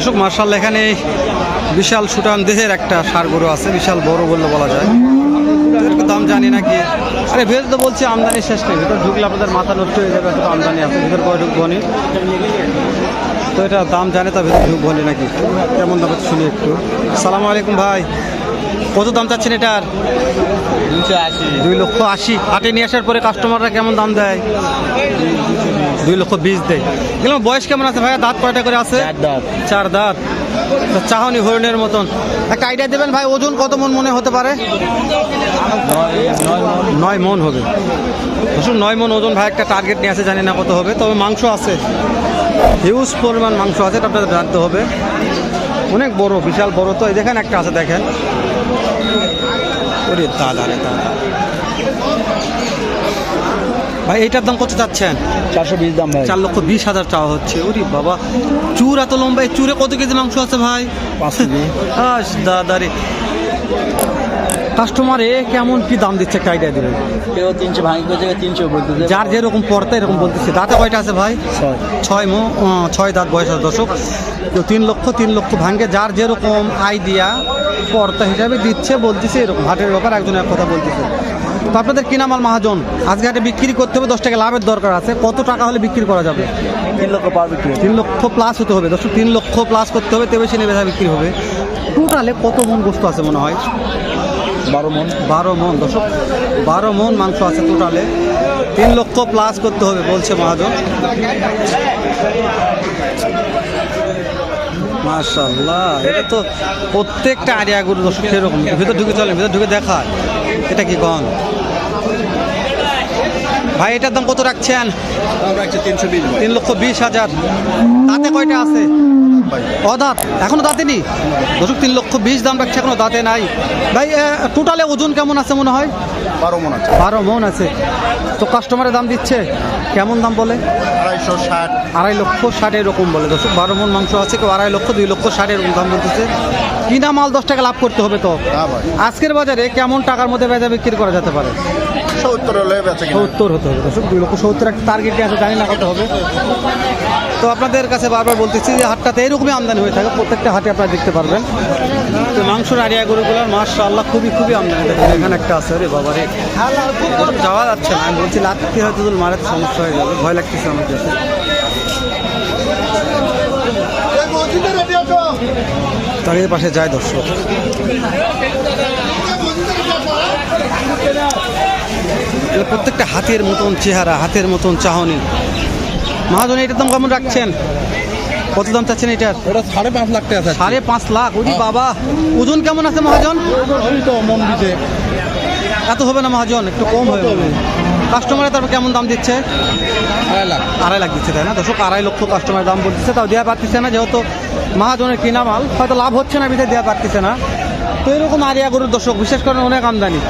দর্শক, মার্শাল, এখানে বিশাল সুটান দেহের একটা সার গরু আছে, বিশাল বড় বললে বলা যায়। দাম জানি নাকি আরে, ভেজ তো বলছি, আমদানি শেষ নেই, ভিতর ঢুকলে আপনাদের মাথা নষ্ট হয়ে যাবে, এত আমদানি আছে, ভিতর করে ঢুকবো নি তো এটা দাম জানে, তা ভিতর ঢুকবো নি নাকি? কেমন দাম শুনি একটু। সালাম আলাইকুম ভাই। কত দাম চাচ্ছেন এটার? দুই লক্ষ আশি। হাটে নিয়ে আসার পরে কাস্টমাররা কেমন দাম দেয়? দুই লক্ষ বিশ দেয়। এগুলো বয়স কেমন আছে ভাইয়া? দাঁত কয়টা করে আছে? চার দাঁত। চার দাঁত। তো চাহনি হরিণের মতন। একটা আইডিয়া দেবেন ভাই ওজন কত মন মনে হতে পারে? নয় নয় নয় মন হবে। শুধু নয় মন ওজন ভাই একটা টার্গেট নিয়ে আছে জানি না কত হবে। তবে মাংস আছে। হিউজ পরিমাণ মাংস আছে এটা আপনাদের জানতে হবে। অনেক বড় বিশাল বড় তো। এই দেখেন একটা আছে দেখেন। ওরে দাদা রে দাদা। ভাই এইটার দাম কত চাচ্ছেন চারশো বিশ দাম ভাই। চার লক্ষ বিশ হাজার চাওয়া হচ্ছে। ওরে বাবা চুর এত লম্বা এই চুরে কত কেজি মাংস আছে ভাই? পাঁচ কেজি। দাদা রে। কাস্টমারে কেমন কি দাম দিচ্ছে একটা আইডিয়া দেবেন? কেউ তিনশো ভাঙি করছে তিনশো বলতেছে যার যেরকম পড়তা এরকম বলতেছে। দাঁতে কয়টা আছে ভাই? ছয়। মো ছয় দাঁত বয়স আছে দর্শক। তো তিন লক্ষ তিন লক্ষ ভাঙ্গে যার যেরকম আইডিয়া পর্তা হিসাবে দিচ্ছে বলতেছে এরকম। হাটের ব্যাপার একজন এক কথা বলতেছে। তো আপনাদের কিনামাল মহাজন? আজকে হাটে বিক্রি করতে হবে দশ টাকা লাভের দরকার আছে। কত টাকা হলে বিক্রি করা যাবে? তিন লক্ষ পার বিক্রি তিন লক্ষ প্লাস হতে হবে। দর্শক তিন লক্ষ প্লাস করতে হবে তবে সে নেবে বিক্রি হবে। টোটালে কত মন গোস্ত আছে মনে হয়? বারো মন। বারো মন দর্শক বারো মন মাংস আছে টোটালে তিন লক্ষ প্লাস করতে হবে বলছে মহাজন। মাশাল্লাহ এটা তো প্রত্যেকটা আরিয়া গরু দর্শক সেরকম। ভিতর ঢুকে চলে ভিতর ঢুকে দেখায় এটা কি কন ভাই এটার দাম কত রাখছেন? তিনশো বিশ তিন লক্ষ বিশ হাজার। তাতে কয়টা আছে? অদাঁত এখনও দাঁতে নি দর্শক তিন লক্ষ বিশ দাম রাখছে এখনও দাঁতে নাই। ভাই টোটালে ওজন কেমন আছে মনে হয়? বারো মন আছে। বারো মন আছে। তো কাস্টমারের দাম দিচ্ছে? কেমন দাম বলে? আড়াইশো ষাট। আড়াই লক্ষ ষাট এরকম বলে। দর্শক বারো মন মাংস আছে কেউ আড়াই লক্ষ দুই লক্ষ ষাট এরকম দাম বলতেছে। কিনা মাল দশ টাকা লাভ করতে হবে তো? আজকের বাজারে কেমন টাকার মধ্যে বেচা বিক্রি করা যেতে পারে? সত্তর হলে বেঁচে হতে হবে, দর্শক, দুই একটা টার্গেট আছে, জানি না কত হবে। তো আপনাদের কাছে বারবার বলতেছি যে হাটটাতে এরকমই আমদানি হয়ে থাকে, প্রত্যেকটা হাটে আপনারা দেখতে পারবেন। তো মাংসর আরিয়া গরুগুলোর মাশাআল্লাহ খুবই খুবই আমদানি দেখেন এখানে একটা আছে রে বাবা রে। যাওয়া যাচ্ছে না। আমি বলছি লাত্তি হয়তো মারাতে সমস্যা হয়ে যাবে। ভয় লাগতেছে আমার কাছে। তার পাশে যায় দর্শক। প্রত্যেকটা হাতের মতন চেহারা হাতের মতন চাহনি। মহাজন এটার দাম কেমন রাখছেন? কত দাম চাচ্ছেন এটার? ওটা সাড়ে পাঁচ লাখ টাকা সাড়ে পাঁচ লাখ? ওই বাবা ওজন কেমন আছে মহাজন? মন এত হবে না মহাজন একটু কম হয়ে। যাবে কাস্টমারে তারপর কেমন দাম দিচ্ছে? আড়াই লাখ। আড়াই লাখ দিচ্ছে তাই না? দর্শক আড়াই লক্ষ কাস্টমার দাম বলতেছে তাও দেওয়া পারতেছে না যেহেতু মহাজনের কিনা মাল হয়তো লাভ হচ্ছে না বিধে দেওয়া পারতেছে না। তো এরকম আরিয়া গরুর দর্শক বিশেষ করে অনেক আমদানি।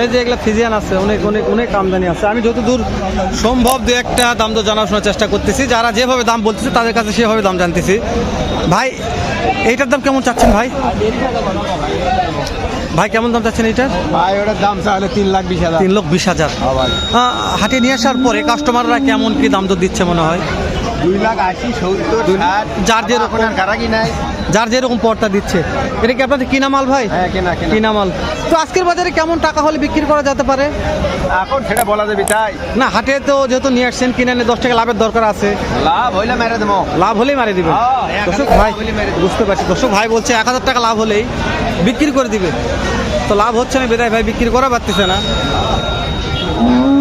এই যে এগুলো ফিজিয়ান আছে অনেক অনেক অনেক আমদানি আছে। আমি যতদূর সম্ভব দু একটা দাম তো জানাশোনার চেষ্টা করতেছি। যারা যেভাবে দাম বলতেছে তাদের কাছে সেভাবে দাম জানতেছি। ভাই এইটার দাম কেমন চাচ্ছেন ভাই? ভাই কেমন দাম চাচ্ছেন এইটার? ভাই ওটার দাম চাইলে তিন লাখ বিশ হাজার। তিন লক্ষ বিশ হাজার। হ্যাঁ হাটে নিয়ে আসার পরে কাস্টমাররা কেমন কি দাম তো দিচ্ছে মনে হয়? দুই লাখ আশি সত্তর যার যেরকম- এখন আর কারাকি নাই যার যেরকম পর্দা দিচ্ছে। এটা কি আপনাদের কিনা মাল ভাই? হ্যাঁ কেনা মাল তো আজকের বাজারে কেমন টাকা হলে বিক্রি করা যেতে পারে? এখন সেটা বলা যাবে তাই। না হাটে তো যেহেতু নিয়ে আসছেন কিনে নিয়ে দশ টাকা লাভের দরকার আছে। লাভ হইলে মেরে দেবো। লাভ হলেই মারি দিবে। হ্যাঁ, দর্শক ভাই। বুঝতে পারছি। দর্শক ভাই বলছে এক হাজার টাকা লাভ হলেই বিক্রি করে দিবে। তো লাভ হচ্ছে না বেদায় ভাই বিক্রি করা পারতেছে না।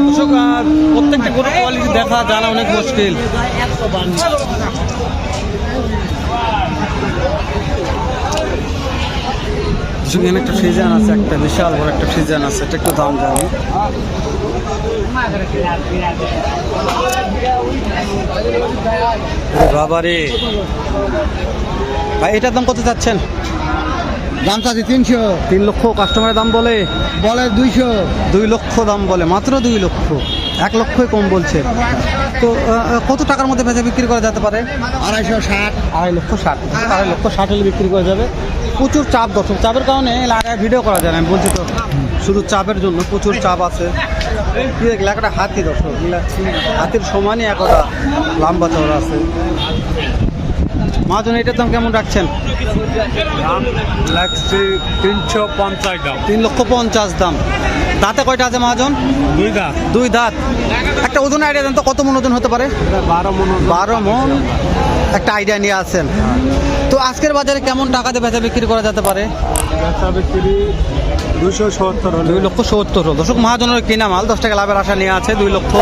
দর্শক প্রত্যেকটা গরু কোয়ালিটি দেখা জানা অনেক মুশকিল। দর্শক, একটা সিজন আছে একটা বিশাল বড় একটা সিজন আছে এটা একটু দাম জানি। বাবা রে ভাই এটার দাম কত চাচ্ছেন? দাম চাচ্ছি তিনশো। তিন লক্ষ কাস্টমারের দাম বলে? বলে দুইশো। দুই লক্ষ দাম বলে মাত্র দুই লক্ষ। এক লক্ষই কম বলছে। তো কত টাকার মধ্যে বেচা বিক্রি করা যেতে পারে? আড়াইশো ষাট। আড়াই লক্ষ ষাট। আড়াই লক্ষ ষাট হলে বিক্রি করা যাবে। প্রচুর চাপ দর্শক চাপের কারণে লাগায় ভিডিও করা যায় না আমি বলছি তো। শুধু চাপের জন্য প্রচুর চাপ আছে। একটা হাতি দর্শক হাতির সমানই একটা লম্বা চওড়া আছে। মহাজন এটার দাম কেমন রাখছেন? দাম লাগছে তিনশো পঞ্চাশ দাম। তিন লক্ষ পঞ্চাশ দাম। দাঁতে কয়টা আছে মহাজন? দুই দাঁত। দুই দাঁত। একটা ওজন আইডিয়া দেন তো কত মন ওজন হতে পারে? বারো মন বারো মন? একটা আইডিয়া নিয়ে আছেন। তো আজকের বাজারে কেমন টাকাতে বেচা বিক্রি করা যেতে পারে? ব্যবসা বিক্রি দুশো সত্তর দুই লক্ষ সত্তর। দর্শক মহাজনের কিনা মাল দশ টাকা লাভের আশা নিয়ে আছে। দুই লক্ষ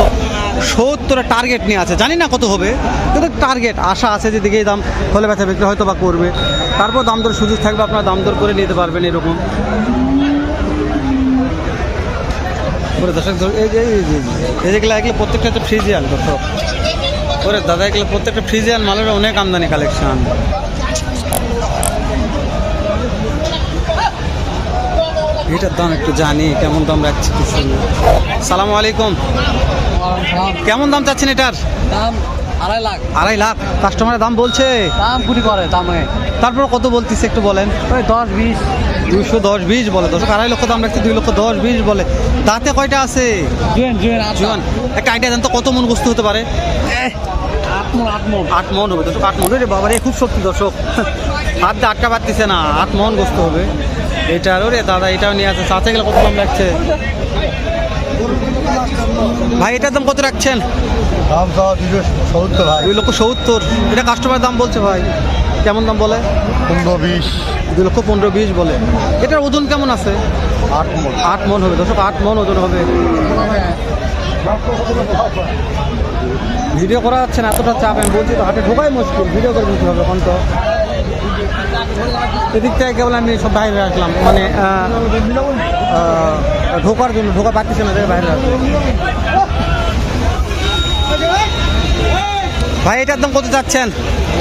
সত্তরের টার্গেট নিয়ে আছে। জানি না কত হবে। কিন্তু টার্গেট আশা আছে যেদিকে এই দাম হলে ব্যথা বিক্রি হয়তো বা করবে। তারপর দাম দর সুযোগ থাকবে, আপনারা দাম দর করে নিতে পারবেন এরকম। দর্শক এই যে, এই যে- প্রত্যেকটা দাদা প্রত্যেকটা ফ্রিজিয়ান মালের অনেক আমদানি দাম একটু জানি, কেমন দাম রাখছি কি শুনি সালাম আলাইকুম। কেমন দাম চাচ্ছেন এটার? দাম আড়াই লাখ। আড়াই লাখ। কাস্টমারের দাম বলছে। দাম কুড়ি করে দামে। তারপর কত বলতিছে একটু বলেন। ওই দশ বিশ। দুশো দশ বিশ বলে। দশ আড়াই লক্ষ দাম রাখছে দুই লক্ষ দশ বিশ বলে। তাতে কয়টা আছে? জুয়েন একটা আইডিয়া দেন তো কত মন বস্তু হতে পারে? আট মন হবে দর্শক আট মন। রে বাবা রে খুব শক্তি দর্শক। হাত দিয়ে আটটা পারতিছে না আট মন বস্তু হবে। এটার ওরে দাদা এটাও নিয়ে আছে সাথে গেলে কত দাম রাখছে? ভাই এটার দাম কত রাখছেন? দাম তো দুশো সত্তর ভাই। দুই লক্ষ সত্তর। এটা কাস্টমার দাম বলছে ভাই। কেমন দাম বলে? পনেরো বিশ। দুই লক্ষ পনেরো বিশ বলে। এটার ওজন কেমন আছে? আট মন। আট মন হবে। দর্শক আট মন ওজন হবে। ভিডিও করা যাচ্ছে না এতটা চাপ। আমি বলছি তো হাটে ঢোকাই মুশকিল। ভিডিও করে নিতে হবে এখন তো এদিক থেকে কেবল আমি সব বাইরে রাখলাম মানে ঢোকার জন্য ঢোকা পাচ্ছি না বাইরে রাখলাম ভাই এটার দাম কত চাচ্ছেন?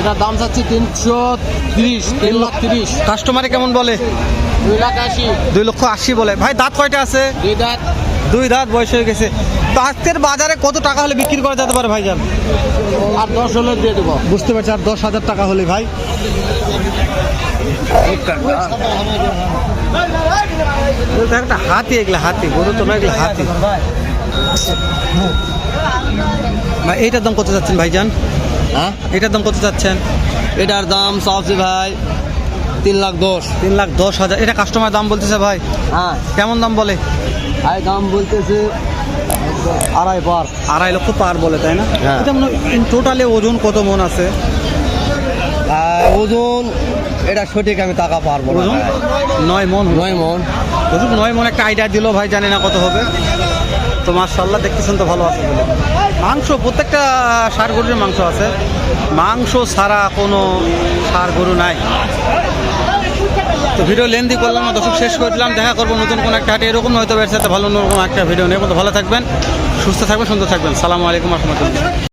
এটার দাম চাচ্ছি তিনশো তিরিশ তিন লাখ তিরিশ। কাস্টমারে কেমন বলে? দুই লাখ আশি। দুই লক্ষ আশি বলে। ভাই দাঁত কয়টা আছে? দুই দাঁত। দুই দাঁত বয়স হয়ে গেছে। তো আজকের বাজারে কত টাকা হলে বিক্রি করা যেতে পারে ভাইজান? আর দশ হলে দিয়ে দেবো। বুঝতে পারছি আর দশ হাজার টাকা হলে ভাই। একটা হাতি এগুলা হাতি গরু তো না এগুলা হাতি। ভাই এইটার দাম কত চাচ্ছেন ভাইজান? হ্যাঁ? এটার দাম কত চাচ্ছেন এটার দাম চাচ্ছি ভাই তিন লাখ দশ। তিন লাখ দশ হাজার। এটা কাস্টমার দাম বলতেছে ভাই? হ্যাঁ। কেমন দাম বলে? ভাই দাম বলতেছে আড়াই পার। আড়াই লক্ষ পার বলে তাই না? হ্যাঁ। এটা মনে টোটালে ওজন কত মন আছে? ওজন এটা সঠিক আমি টাকা পারব ওজন? নয় মন নয় মন। বুঝুক নয় মন একটা আইডিয়া দিল ভাই জানি না কত হবে। তো মার্শাল্লাহ দেখতেছেন তো ভালো আছে বলে। মাংস, প্রত্যেকটা সার গরুর মাংস আছে। মাংস ছাড়া কোনো সার গরু নাই। তো ভিডিও লেন্দি করলাম না দর্শক শেষ করে দিলাম দেখা করব নতুন কোনো একটা হাটে। এরকম হয়তো এর ভালো, অন্যরকম একটা ভিডিও নেই ভালো থাকবেন, সুস্থ থাকবেন, সুন্দর থাকবেন। সালামু আলাইকুম রহমতুল্লাহ